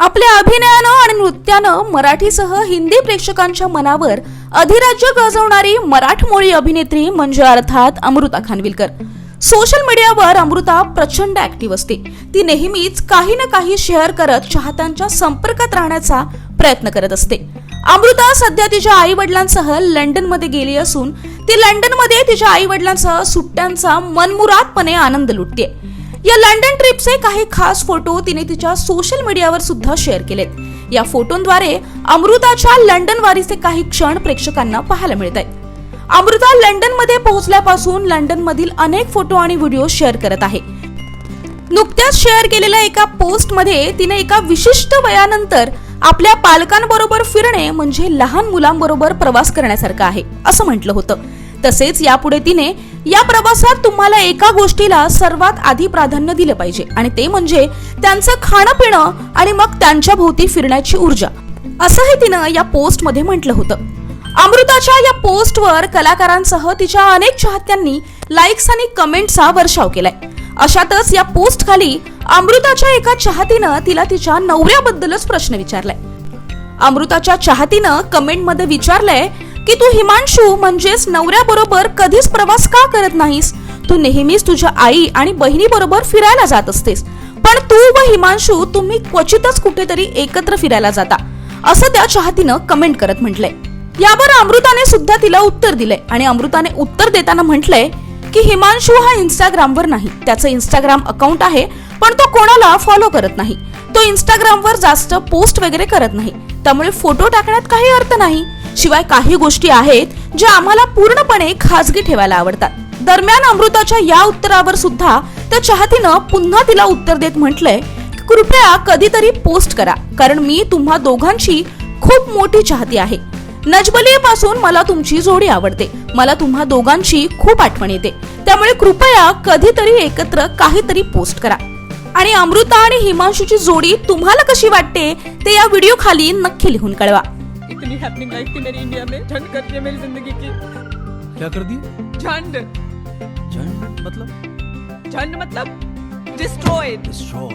आपल्या अभिनयानं आणि नृत्यानं मराठीसह हिंदी प्रेक्षकांच्या मनावर अधिराज्य गाजवणारी मराठमोळी अभिनेत्री म्हणजे अर्थात अमृता खानविलकर. सोशल मीडियावर अमृता प्रचंड ऍक्टिव्ह असते. ती नेहमीच काही ना काही शेअर करत चाहत्यांच्या संपर्कात राहण्याचा प्रयत्न करत असते. अमृता सध्या तिच्या आई वडिलांसह लंडनमध्ये गेली असून ती लंडनमध्ये तिच्या आई वडिलांसह सुट्ट्यांचा मनमुरादपणे आनंद लुटते या लंडन ट्रिपचे काही खास फोटो तिने तिच्या सोशल मीडियावर सुद्धा शेअर केलेत. या फोटोंद्वारे अमृताच्या लंडन वारीचे काही क्षण प्रेक्षकांना पाहायला मिळत आहेत अमृता लंडनमध्ये पोहोचल्यापासून लंडन मधील अनेक फोटो आणि व्हिडिओ शेअर करत आहे. नुकत्याच शेअर केलेल्या एका पोस्टमध्ये तिने एका विशिष्ट वयानंतर आपल्या पालकांबरोबर फिरणे म्हणजे लहान मुलांबरोबर प्रवास करण्यासारखं आहे असं म्हटलं होतं. तसेच यापुढे तिने या प्रवासात तुम्हाला एका गोष्टीला सर्वात आधी प्राधान्य दिलं पाहिजे आणि ते म्हणजे त्यांचं खाणं पिणं आणि मग त्यांच्या भोवती फिरण्याची ऊर्जा. असंही तिनं या पोस्टमध्ये म्हटलं होतं. अमृताच्या या पोस्टवर कलाकारांसह तिच्या अनेक चाहत्यांनी लाईक्स आणि कमेंटचा वर्षाव केलाय. अशातच या पोस्ट खाली अमृताच्या एका चाहतीनं तिला तिच्या नवऱ्याबद्दलच प्रश्न विचारलाय. अमृताच्या चाहतीनं कमेंटमध्ये विचारलंय की तू हिमांशू म्हणजेच नवऱ्याबरोबर कधीच प्रवास का करत नाहीस? तू नेहमीच तुझ्या आई आणि बहिणीबरोबर फिरायला जात असतेस. पण तू व हिमांशू तुम्ही क्वचितच कुठेतरी एकत्र फिरायला जाता असं त्या चाहतीनं कमेंट करत म्हटलंय. यावर अमृताने सुद्धा तिला उत्तर दिलंय आणि अमृताने उत्तर देताना म्हटलंय की हिमांशू हा इंस्टाग्रामवर नाही. त्याचं इंस्टाग्राम अकाउंट आहे पण तो कोणाला फॉलो करत नाही. तो इंस्टाग्रामवर जास्त पोस्ट वगैरे करत नाही. त्यामुळे फोटो टाकण्यात काही अर्थ नाही. शिवाय काही गोष्टी आहेत ज्या आम्हाला पूर्णपणे खाजगी ठेवायला आवडतात. दरम्यान अमृताच्या या उत्तरावर सुद्धा त्या चाहतीनं पुन्हा तिला उत्तर देत म्हटलंय कृपया कधीतरी पोस्ट करा कारण मी तुम्हा दोघांची खूप मोठी चाहती आहे. नजबलीपासून मला तुमची जोडी आवडते. मला तुम्हा दोघांची खूप आठवण येते. त्यामुळे कृपया कधीतरी एकत्र काहीतरी पोस्ट करा. आणि अमृता आणि हिमांशूची जोडी तुम्हाला कशी वाटते ते या व्हिडिओ खाली नक्की लिहून कळवा. इतनी हैपनिंग लाइफ थी मेरी इंडिया में झंड कर दिया मेरी ज़िंदगी की। क्या कर दी झंड। झंड? मतलब? झंड मतलब डिस्ट्रॉयड डिस्ट्रॉय